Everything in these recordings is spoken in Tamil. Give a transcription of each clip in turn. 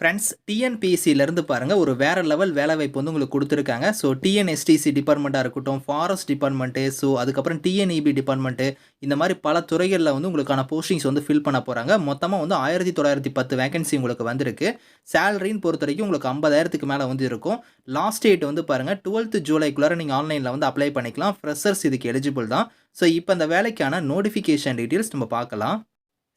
ஃப்ரெண்ட்ஸ் டிஎன்பிஎஸ்சிலேருந்து பாருங்கள் ஒரு வேறு லெவல் வேலைவாய்ப்பு வந்து உங்களுக்கு கொடுத்துருக்காங்க. ஸோ டிஎன்எஸ்டிசி டிபார்ட்மெண்ட்டாக இருக்கட்டும் ஃபாரஸ்ட் டிபார்ட்மெண்ட்டு ஸோ அதுக்கப்புறம் டிஎன்இபி டிபார்ட்மெண்ட்டு இந்த மாதிரி பல துறைகளில் வந்து உங்களுக்கான போஸ்டிங்ஸ் வந்து ஃபில் பண்ண போகிறாங்க மொத்தமாக வந்து ஆயிரத்தி தொள்ளாயிரத்தி பத்து வேகன்சி உங்களுக்கு வந்திருக்கு. சேலரின்னு பொறுத்த வரைக்கும் உங்களுக்கு ஐம்பதாயிரத்துக்கு மேலே வந்து இருக்கும். லாஸ்ட் டேட் வந்து பாருங்கள் டுவெல்த் ஜூலைக்குள்ளார நீங்கள் ஆன்லைனில் வந்து அப்ளை பண்ணிக்கலாம். ஃப்ரெஷர்ஸ் இதுக்கு எலிஜிபிள் தான். ஸோ இப்போ இந்த வேலைக்கான நோட்டிஃபிகேஷன் டீட்டெயில்ஸ் நம்ம பார்க்கலாம்.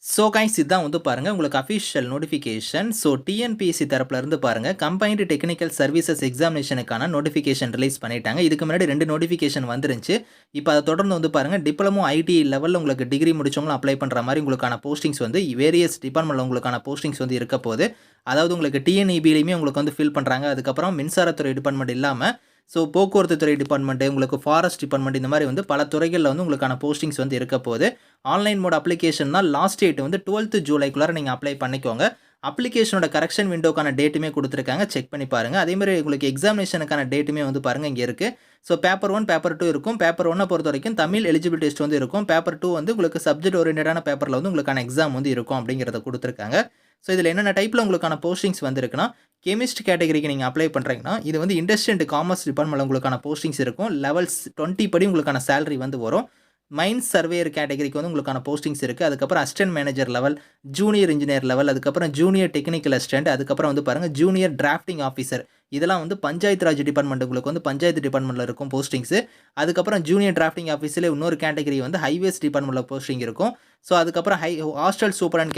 ஸோ கைஸ் இதுதான் வந்து பாருங்கள் உங்களுக்கு அஃபிஷியல் நோட்டிஃபிகேஷன் ஸோ டிஎன்பிஎஸ்சி தரப்புலேருந்து பாருங்கள் கம்பைன்டு டெக்னிக்கல் சர்வீசஸ் எக்ஸாமினேஷனுக்கான நோட்டிஃபிகேஷன் ரிலீஸ் பண்ணிட்டாங்க. இதுக்கு முன்னாடி ரெண்டு நோட்டிஃபிகேஷன் வந்துருந்துச்சு. இப்போ அதை தொடர்ந்து வந்து பாருங்கள் டிப்ளமோ ஐடி லெவலில் உங்களுக்கு டிகிரி முடிச்சவங்களும் அப்ளை பண்ணுற மாதிரி உங்களுக்கான போஸ்டிங்ஸ் வந்து வேரியஸ் டிபார்ட்மெண்ட்டில் உங்களுக்கான போஸ்டிங்ஸ் வந்து இருக்க போது அதாவது உங்களுக்கு டிஎன்இபிலையுமே உங்களுக்கு வந்து ஃபில் பண்ணுறாங்க அதுக்கப்புறம் மின்சாரத்துறை டிபார்ட்மெண்ட் இல்லாமல் ஸோ போக்குவரத்து துறை டிபார்ட்மெண்ட்டு உங்களுக்கு ஃபாரஸ்ட் டிபார்ட்மெண்ட் இந்த மாதிரி வந்து பல துறைகளில் வந்து உங்களுக்கான போஸ்டிங்ஸ் வந்து இருக்க போது ஆன்லைன் மோட் அப்ளிகேஷன்னா லாஸ்ட் டேட் வந்து டுவெல்த்து ஜூலைக்குள்ளார நீங்கள் அப்ளை பண்ணிக்கோங்க. அப்ளிகேஷனோட கரெக்ஷன் விண்டோக்கான டேட்டுமே கொடுத்துருக்காங்க. செக் பண்ணி பாருங்கள் அதேமாதிரி உங்களுக்கு எக்ஸாமினேஷனுக்கான டேட்டுமே வந்து பாருங்கள் இங்கே இருக்குது so paper one paper two இருக்கும். பேப்பர் ஒன்னை பொறுத்த வரைக்கும் தமிழ் எலிஜிபிள் டெஸ்ட் வந்து இருக்கும். பேப்பர் டூ வந்து உங்களுக்கு சப்ஜெக்ட் ஓரியன்டான பேப்பரில் வந்து உங்களுக்கான எக்ஸாம் வந்து இருக்கும் அப்படிங்கிறத கொடுத்துருக்காங்க. ஸோ இதில் என்னென்ன டைப்பில் உங்களுக்கான போஸ்டிங்ஸ் வந்துருக்குன்னா கெமிஸ்ட் கேட்டகரிக்கு நீங்கள் அப்ளை பண்ணுறீங்கன்னா இது வந்து இண்டஸ்ட்ரி அண்ட் காமர்ஸ் டிபார்ட்மெண்ட்டில் உங்களுக்கான போஸ்டிங்ஸ் இருக்கும். லெவல்ஸ் டுவெண்ட்டி படி உங்களுக்கான சேலரி வந்து வரும். மைன்ஸ் சர்வேயர் கேட்டகரிக்கு வந்து உங்களுக்கான போஸ்டிங்ஸ் இருக்குது அதுக்கப்புறம் assistant manager level junior engineer level அதுக்கப்புறம் ஜூனியர் டெக்னிக்கல் அசிஸ்டன்ட் அதுக்கப்புறம் வந்து பாருங்கள் ஜூனியர் டிராஃப்டிங் ஆஃபீஸர் இதெல்லாம் வந்து பஞ்சாயத்து ராஜ் டிபார்ட்மெண்ட் உங்களுக்கு வந்து பஞ்சாயத்து டிபார்ட்மெண்ட்டில் இருக்கும் போஸ்டிங்ஸு அதுக்கப்புறம் ஜூனியர் டிராஃப்டிங் ஆஃபீஸில் இன்னொரு கேட்டகரி வந்து ஹைவேஸ் டிபார்ட்மெண்ட்டில் போஸ்டிங் இருக்கும். ஸோ அதுக்கப்புறம் ஹை ஹாஸ்டல் சூப்பர் அண்ட்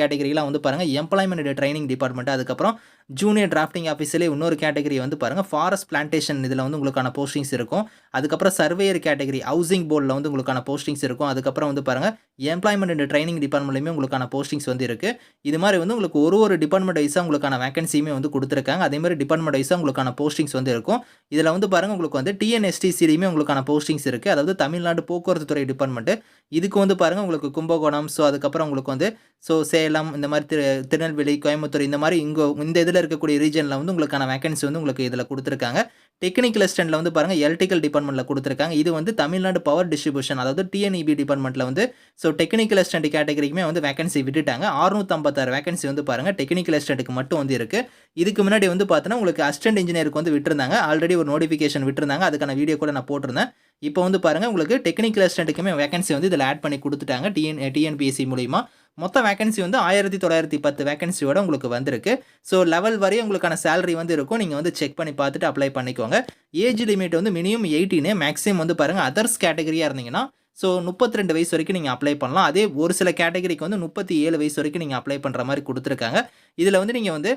வந்து பாருங்கள் எம்ப்ளாய்மெண்ட் ட்ரைனிங் டிபார்ட்மெண்ட் அதுக்கப்புறம் ஜூனியர் டிராஃப்டிங் ஆஃபீஸிலே இன்னொரு கேட்டகரி வந்து பாருங்கள் ஃபாரஸ்ட் பிளான்டேஷன் இதில் வந்து உங்களுக்கான போஸ்டிங்ஸ் இருக்கும். அதுக்கப்புறம் சர்வேயர் கேட்டகரி ஹவுசிங் போர்டில் வந்து உங்களுக்கான போஸ்டிங்ஸ் இருக்கும். அதுக்கப்புறம் வந்து பாருங்கள் எம்ப்ளாய்மெண்ட் அண்ட் ட்ரைனிங் டிபார்ட்மெண்ட்லையுமே உங்களுக்கான போஸ்டிங்ஸ் வந்து இருக்குது இது மாதிரி வந்து உங்களுக்கு ஒரு ஒரு டிபார்ட்மெண்ட் வைஸாக உங்களுக்கான வேகன்சியுமே வந்து கொடுத்துருக்காங்க. அதே மாதிரி டிபார்ட்மெண்ட் வைஸாக உங்களுக்கான போஸ்டிங்ஸ் வந்து இருக்கும். இதில் வந்து பாருங்கள் உங்களுக்கு வந்து டிஎன்எஸ்டிசிலையுமே உங்களுக்கான போஸ்டிங்ஸ் இருக்குது அதாவது தமிழ்நாடு போக்குவரத்து துறை டிபார்ட்மெண்ட்டு இதுக்கு வந்து பாருங்கள் உங்களுக்கு கும்பகோணம் ஸோ அதுக்கப்புறம் உங்களுக்கு வந்து ஸோ சேலம் இந்த மாதிரி திரு திருநெல்வேலி கோயம்புத்தூர் இந்த மாதிரி இங்கே இந்த இதில் இருக்கக்கூடிய ரீஜனில் வந்து உங்களுக்கான வேகன்சி வந்து உங்களுக்கு இதில் கொடுத்துருக்காங்க. டெக்னிக்கல் அசிஸ்டண்ட்டில் வந்து பாருங்கள் எலக்ட்ரிக்கல் டிபார்ட்மெண்ட்டில் கொடுத்துருக்காங்க. இது வந்து தமிழ்நாடு பவர் டிஸ்ட்ரிபியூஷன் அதாவது டிஎன்இபி டிபார்ட்மெண்ட்டில் வந்து ஸோ டெக்னிக்கல் அசிஸ்டன்ட் கேட்டகரிக்குமே வந்து வேகன்சி விட்டுட்டாங்க. அறுநூத்தம்பத்தாறு வேகன்சி வந்து பாருங்கள் டெக்னிக்கல் அசிஸ்டண்ட்டுக்கு மட்டும் வந்து இருக்குது இதுக்கு முன்னாடி வந்து பார்த்தோன்னா உங்களுக்கு அசிஸ்டன்ட் இன்ஜினியருக்கு வந்து விட்டுருந்தாங்க. ஆல்ரெடி ஒரு நோட்டிஃபிகேஷன் விட்டுருந்தாங்க. அதுக்கான வீடியோ கூட நான் போட்டிருந்தேன். இப்போ வந்து பாருங்கள் உங்களுக்கு டெக்னிக்கல் அசிஸ்டண்ட்டுக்குமே வேகன்சி வந்து இதில் ஆட் பண்ணி கொடுத்துட்டாங்க டிஎன் டிஎன்பிஎஸ்சி மூலிமா மொத்த வேகன்சி வந்து ஆயிரத்தி தொள்ளாயிரத்தி பத்து வேகன்சியோட உங்களுக்கு வந்திருக்கு. ஸோ லெவல் வரையும் உங்களுக்கான சேலரி வந்து இருக்கும். நீங்கள் வந்து செக் பண்ணி பார்த்துட்டு அப்ளை பண்ணிக்கோங்க. ஏஜ் லிமிட் வந்து மினிமம் எயிட்டீனு மேக்ஸிமம் வந்து பாருங்கள் அதர்ஸ் கேட்டகரியாக இருந்தீங்கன்னா ஸோ முப்பத்தி ரெண்டு வயசு வரைக்கும் நீங்கள் அப்ளை பண்ணலாம். அதே ஒரு சில கேட்டகரிக்கு வந்து முப்பத்தி ஏழு வயசு வரைக்கும் நீங்கள் அப்ளை பண்ணுற மாதிரி கொடுத்துருக்காங்க. இதில் வந்து நீங்கள் வந்து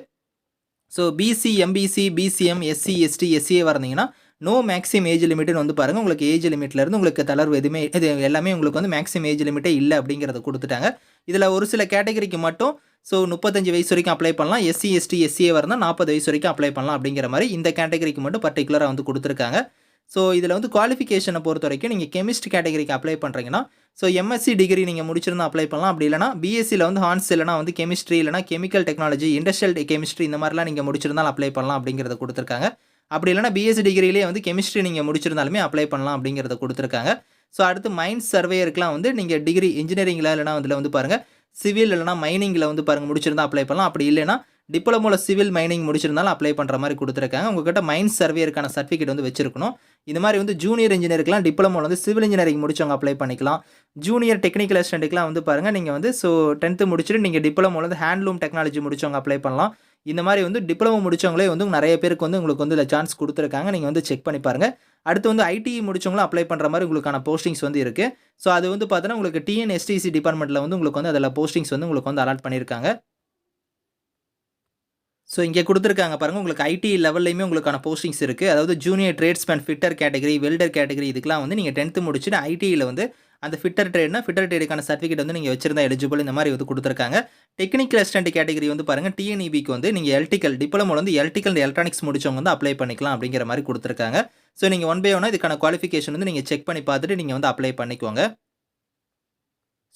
so BC MBC BCM SC ST SCA வரந்தீங்கன்னா no maximum age லிமிட்னு வந்து பாருங்கள் உங்களுக்கு ஏஜ் லிமிட்லேருந்து உங்களுக்கு தளர்வு எதுவுமே இது எல்லாமே உங்களுக்கு வந்து மேக்ஸிம் ஏஜ் லிமிட்டே இல்லை அப்படிங்கிறத கொடுத்துட்டாங்க. இதில் ஒரு சில கேட்டகரிக்கு மட்டும் ஸோ முப்பத்தஞ்சு வயசு வரைக்கும் அப்ளை பண்ணலாம். எஸ்சி எஸ்டி எஸ்சிஏ வரணும் நாற்பது வயசு வரைக்கும் அப்ளை பண்ணலாம் அப்படிங்கிற மாதிரி இந்த கேட்டகரிக்கு மட்டும் பர்டிகுலராக வந்து கொடுத்துருக்காங்க. ஸோ இதில் வந்து குவாலிஃபிகேஷனை பொறுத்த வரைக்கும் நீங்கள் கெமிஸ்ட் கேட்டகரிக்கு அப்ளை பண்ணுறீங்கன்னா ஸோ எம்எஸ்சி டிகிரி நீங்கள் முடிச்சிருந்தா அப்ளை பண்ணலாம். அப்படி இல்லைனா பிஎஸ்சியில் வந்து ஹான்ஸ் இல்லைனா வந்து கெமிஸ்ட்ரி இல்லைனா கெமிக்கல் டெக்னாலஜி இண்டஸ்ட்ரியல் கெமிஸ்ட்ரி இந்த மாதிரிலாம் நீங்கள் முடிச்சிருந்தாலும் அப்ளை பண்ணலாம் அப்படிங்கிறத கொடுத்துருக்காங்க. அப்படி இல்லைனா பிஎஸ்சி டிகிரிலேயே வந்து கெமிஸ்ட்ரி நீங்கள் முடிச்சிருந்தாலுமே அப்ளை பண்ணலாம் அப்படிங்கிறத கொடுத்துருக்காங்க. ஸோ அடுத்து மைன்ஸ் சர்வேயருக்குலாம் வந்து நீங்கள் டிகிரி இன்ஜினியரிங்கில் இல்லைனா அதில் வந்து பாருங்கள் சிவில் இல்லைனா மைனிங்கில் வந்து பாருங்கள் முடிச்சிருந்தா அப்ளை பண்ணலாம். அப்படி இல்லைனா டிப்ளமோவில் சிவில் மைனிங் முடிச்சிருந்தாலும் அப்ளை பண்ணுற மாதிரி கொடுத்துருக்காங்க. உங்கள்கிட்ட மைன்ஸ் சர்வேயருக்கான சர்டிஃபிகேட் வந்து வச்சிருக்கணும். இந்த மாதிரி வந்து ஜூனியர் இன்ஜினியருக்குலாம் டிப்ளமோவில் வந்து சிவில் இன்ஜினியரிங் முடிச்சவங்க அப்ளை பண்ணிக்கலாம். ஜூனியர் டெக்னிக்கல் அசிஸ்டண்ட்டுக்குலாம் வந்து பாருங்கள் நீங்கள் வந்து ஸோ டென்த்து முடிச்சுட்டு நீங்கள் டிப்ளமோவில் வந்து ஹேண்ட்லூம் டெக்னாலஜி முடிச்சவங்க அப்ளை பண்ணலாம். இந்த மாதிரி வந்து டிப்ளமோ முடிச்சவங்களே வந்து நிறைய பேருக்கு வந்து உங்களுக்கு வந்து இதில் சான்ஸ் கொடுத்துருக்காங்க. நீங்கள் வந்து செக் பண்ணி பாருங்கள் அடுத்து வந்து ஐடிஇ முடிச்சவங்களும் அப்ளை பண்ணுற மாதிரி உங்களுக்கான போஸ்டிங்ஸ் வந்து இருக்குது ஸோ அது வந்து பார்த்தீங்கன்னா உங்களுக்கு டிஎன்எஸ்டிசி டிபார்ட்மெண்ட்டில் வந்து உங்களுக்கு வந்து அதில் போஸ்டிங்ஸ் வந்து உங்களுக்கு வந்து அலாட் பண்ணியிருக்காங்க. ஸோ இங்கே கொடுத்துருக்காங்க பாருங்கள் உங்களுக்கு ஐடி லெவல்லையுமே உங்களுக்கான போஸ்டிங்ஸ் இருக்குது அதாவது junior tradesman fitter category welder category இதுக்கெலாம் வந்து நீங்கள் டென்த்து முடிச்சுட்டு ஐடியில் வந்து அந்த ஃபிட்டர் ட்ரேட்னா ஃபிட்டர் ட்ரேடுக்கான சர்டிஃபிகேட் வந்து நீங்கள் வச்சிருந்தா எலிஜிபிள் இந்த மாதிரி வந்து கொடுத்துருக்காங்க. டெக்னிக்கல் அசிஸ்டன்ட் கேட்டகரி வந்து பாருங்கள் டிஎன்இபிக்கு வந்து நீங்கள் எலக்ட்ரிக்கல் டிப்ளமோ வந்து எலக்ட்ரிக்கல் எலக்ட்ரானிக்ஸ் முடிச்சவங்க வந்து அப்ளை பண்ணிக்கலாம் அப்படிங்கிற மாதிரி கொடுத்துருக்காங்க. ஸோ நீங்கள் ஒன் பை ஒன்னாக இதுக்கான குவாலிஃபிகேஷன் வந்து நீங்கள் செக் பண்ணி பார்த்துட்டு நீங்கள் வந்து அப்ளை பண்ணிக்கோங்க.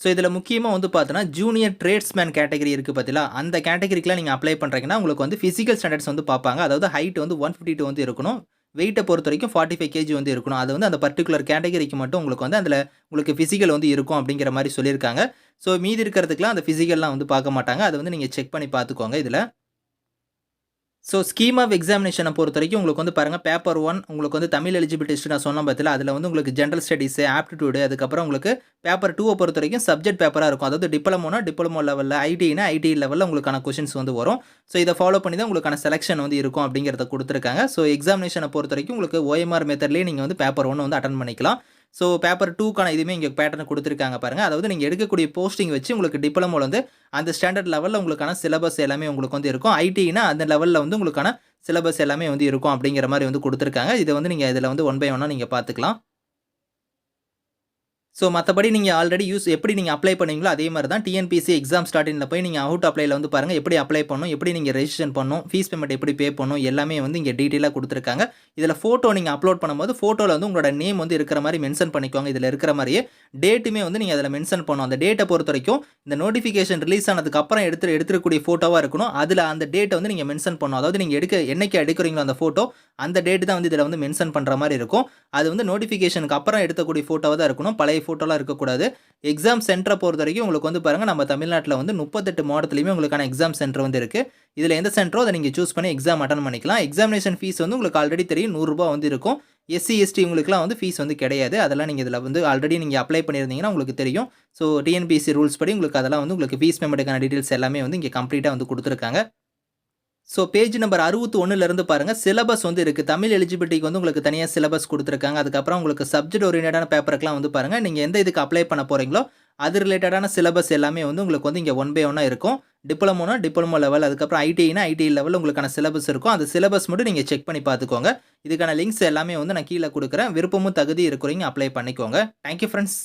ஸோ இதில் முக்கியமாக வந்து பார்த்தீங்கன்னா ஜூனியர் ட்ரேட்ஸ்மேன் கேட்டகரி இருக்குது பார்த்தீங்களா அந்த கேட்டகரிக்கெலாம் நீங்கள் அப்ளை பண்ணுறீங்கன்னா உங்களுக்கு வந்து ஃபிசிக்கல் ஸ்டாண்டர்ட்ஸ் வந்து பார்ப்பாங்க. அதாவது ஹைட் வந்து ஒன் ஃபிஃப்டி டூ வந்து இருக்கணும். வெயிட்டை பொறுத்த வரைக்கும் ஃபார்ட்டி ஃபைவ் கேஜி வந்து இருக்கணும். அது வந்து அந்த பர்டிகுலர் கேட்டகரிக்கு மட்டும் உங்களுக்கு வந்து அதில் உங்களுக்கு ஃபிசிக்கல் வந்து இருக்கும் அப்படிங்கிற மாதிரி சொல்லியிருக்காங்க. ஸோ மீதி இருக்கிறதுக்குலாம் அந்த ஃபிசிக்கல்லாம் வந்து பார்க்க மாட்டாங்க. அதை வந்து நீங்கள் செக் பண்ணி பார்த்துக்கோங்க இதில். ஸோ ஸ்கீம் ஆஃப் எக்ஸாமினேஷனை பொறுத்த வரைக்கும் உங்களுக்கு வந்து பாருங்கள் பேப்பர் ஒன் உங்களுக்கு வந்து தமிழ் எலிஜிபிள் டெஸ்ட் நான் சொன்ன பற்றில அதில் வந்து உங்களுக்கு ஜென்ரல் ஸ்டடீஸு ஆப்டிடியூடு அதுக்கப்புறம் உங்களுக்கு பேப்பர் டூவை பொறுத்த வரைக்கும் சப்ஜெக்ட் பேப்பராக இருக்கும். அதாவது டிப்ளமோனா டிப்ளமோ லெவலில் ஐடினா ஐடி லெவலில் உங்களுக்கான கொஷின்ஸ் வந்து வரும். ஸோ இதை ஃபாலோ பண்ணி தான் உங்களுக்கான செலெக்ஷன் வந்து இருக்கும் அப்படிங்கிறத கொடுத்துருக்காங்க. ஸோ எக்ஸாமினேஷனை பொறுத்த வரைக்கும் உங்களுக்கு ஓஎம்ஆர் மெத்தட்லேயே நீங்கள் வந்து பேப்பர் ஒன்று வந்து அட்டன் பண்ணிக்கலாம். ஸோ பேப்பர் டூக்கான இதுவுமே இங்கே பேட்டர்ன் கொடுத்துருக்காங்க பாருங்கள் அதாவது நீங்கள் எடுக்கக்கூடிய போஸ்டிங் வச்சு உங்களுக்கு டிப்ளமோவில் வந்து அந்த ஸ்டாண்டர்ட் லெவலில் உங்களுக்கான சிலபஸ் எல்லாமே உங்களுக்கு வந்து இருக்கும். ஐடினா அந்த லெவலில் வந்து உங்களுக்கான சிலபஸ் எல்லாமே வந்து இருக்கும் அப்படிங்கிற மாதிரி வந்து கொடுத்துருக்காங்க. இதை வந்து நீங்கள் இதில் வந்து ஒன் பை ஒன்னாக நீங்கள் பார்த்துக்கலாம். ஸோ மற்றபடி நீங்கள் ஆல்ரெடி யூஸ் எப்படி நீங்கள் அப்ளை பண்ணீங்களோ அதே மாதிரி தான் டிஎன்பிசி எக்ஸாம் ஸ்டார்டிங்கில் போய் நீங்கள் அவுட் அப்ளைல வந்து பாருங்கள் எப்படி அப்ளை பண்ணணும் எப்படி நீங்கள் ரெஜிஸ்ட்ரேஷன் பண்ணணும் ஃபீஸ் பேமெண்ட் எப்படி பே பண்ணணும் எல்லாமே வந்து இங்கே டீட்டெயிலாக கொடுத்துருக்காங்க. இதில் ஃபோட்டோ நீங்கள் அப்லோட் பண்ணும்போது ஃபோட்டோவில் வந்து உங்களோட நேம் வந்து இருக்கிற மாதிரி மென்ஷன் பண்ணிக்கோங்க. இதில் இருக்கிற மாதிரியே டேட்டுமே வந்து நீங்கள் அதில் மென்ஷன் பண்ணணும். அந்த டேட்டை பொறுத்த வரைக்கும் இந்த நோட்டிஃபிகேஷன் ரிலீஸ் ஆனதுக்கு அப்புறம் எடுத்து எடுத்துக்கூடிய ஃபோட்டோவாக இருக்கணும். அதில் அந்த டேட்டை வந்து நீங்கள் மென்ஷன் பண்ணணும். அதாவது நீங்கள் எடுக்க என்னைக்கு எடுக்கிறீங்களோ அந்த ஃபோட்டோ அந்த டேட்டு தான் வந்து இதில் வந்து மென்ஷன் பண்ணுற மாதிரி இருக்கும். அது வந்து நோட்டிஃபிகேஷனுக்கு அப்புறம் எடுக்கக்கூடிய ஃபோட்டோவாக தான் இருக்கணும். பழைய ஃபோட்டோலாம் இருக்கக்கூடாது. எக்ஸாம் சென்டரை பொறுத்த வரைக்கும் உங்களுக்கு வந்து பாருங்கள் நம்ம தமிழ்நாட்டில் வந்து முப்பத்தெட்டு மாவட்டத்துலையுமே உங்களுக்கான எக்ஸாம் சென்டர் வந்து இருக்குது இதில் எந்த சென்டரோ அதை நீங்கள் சூஸ் பண்ணி எக்ஸாம் அட்டன் பண்ணிக்கலாம். எக்ஸாமினேஷன் ஃபீஸ் வந்து உங்களுக்கு ஆல்ரெடி தெரியும் நூறுரூபா வந்து இருக்கும். எஸ்சி எஸ்டி உங்களுக்குலாம் வந்து ஃபீஸ் வந்து கிடையாது. அதெல்லாம் நீங்கள் இதில் வந்து ஆல்ரெடி நீங்கள் அப்ளை பண்ணியிருந்தீங்கன்னா உங்களுக்கு தெரியும். ஸோ டிஎன்பிசி ரூல்ஸ் படி உங்களுக்கு அதெல்லாம் வந்து உங்களுக்கு ஃபீஸ் பேமெண்ட்டுக்கான டீட்டெயில்ஸ் எல்லாமே வந்து இங்கே கம்ப்ளீட்டாக வந்து கொடுத்துருக்காங்க. ஸோ பேஜ் நம்பர் அறுபத்தி ஒன்றுலேருந்து பாருங்கள் சிலபஸ் வந்து இருக்குது தமிழ் எலிஜிபிலிட்டிக்கு வந்து உங்களுக்கு தனியாக சிலபஸ் கொடுத்துருக்காங்க. அதுக்கப்புறம் உங்களுக்கு சப்ஜெக்ட் ஓரியன்டான பேப்பருக்குலாம் வந்து பாருங்கள் நீங்கள் எந்த இதுக்கு அப்ளை பண்ண போகிறீங்களோ அது ரிலேட்டடான சிலபஸ் எல்லாமே வந்து உங்களுக்கு வந்து இங்கே ஒன் பை ஒன்னாக இருக்கும். டிப்ளமோனா டிப்ளமோ லெவல் அதுக்கப்புறம் ஐடினா ஐடி லெவல் உங்களுக்கான சிலபஸ் இருக்கும். அந்த சிலபஸ் மட்டும் நீங்கள் செக் பண்ணி பார்த்துக்கோங்க. இதுக்கான லிங்க்ஸ் எல்லாமே வந்து நான் கீழே கொடுக்குறேன். விருப்பமும் தகுதி இருக்கிறீங்க அப்ளை பண்ணிக்கோங்க. Thank you friends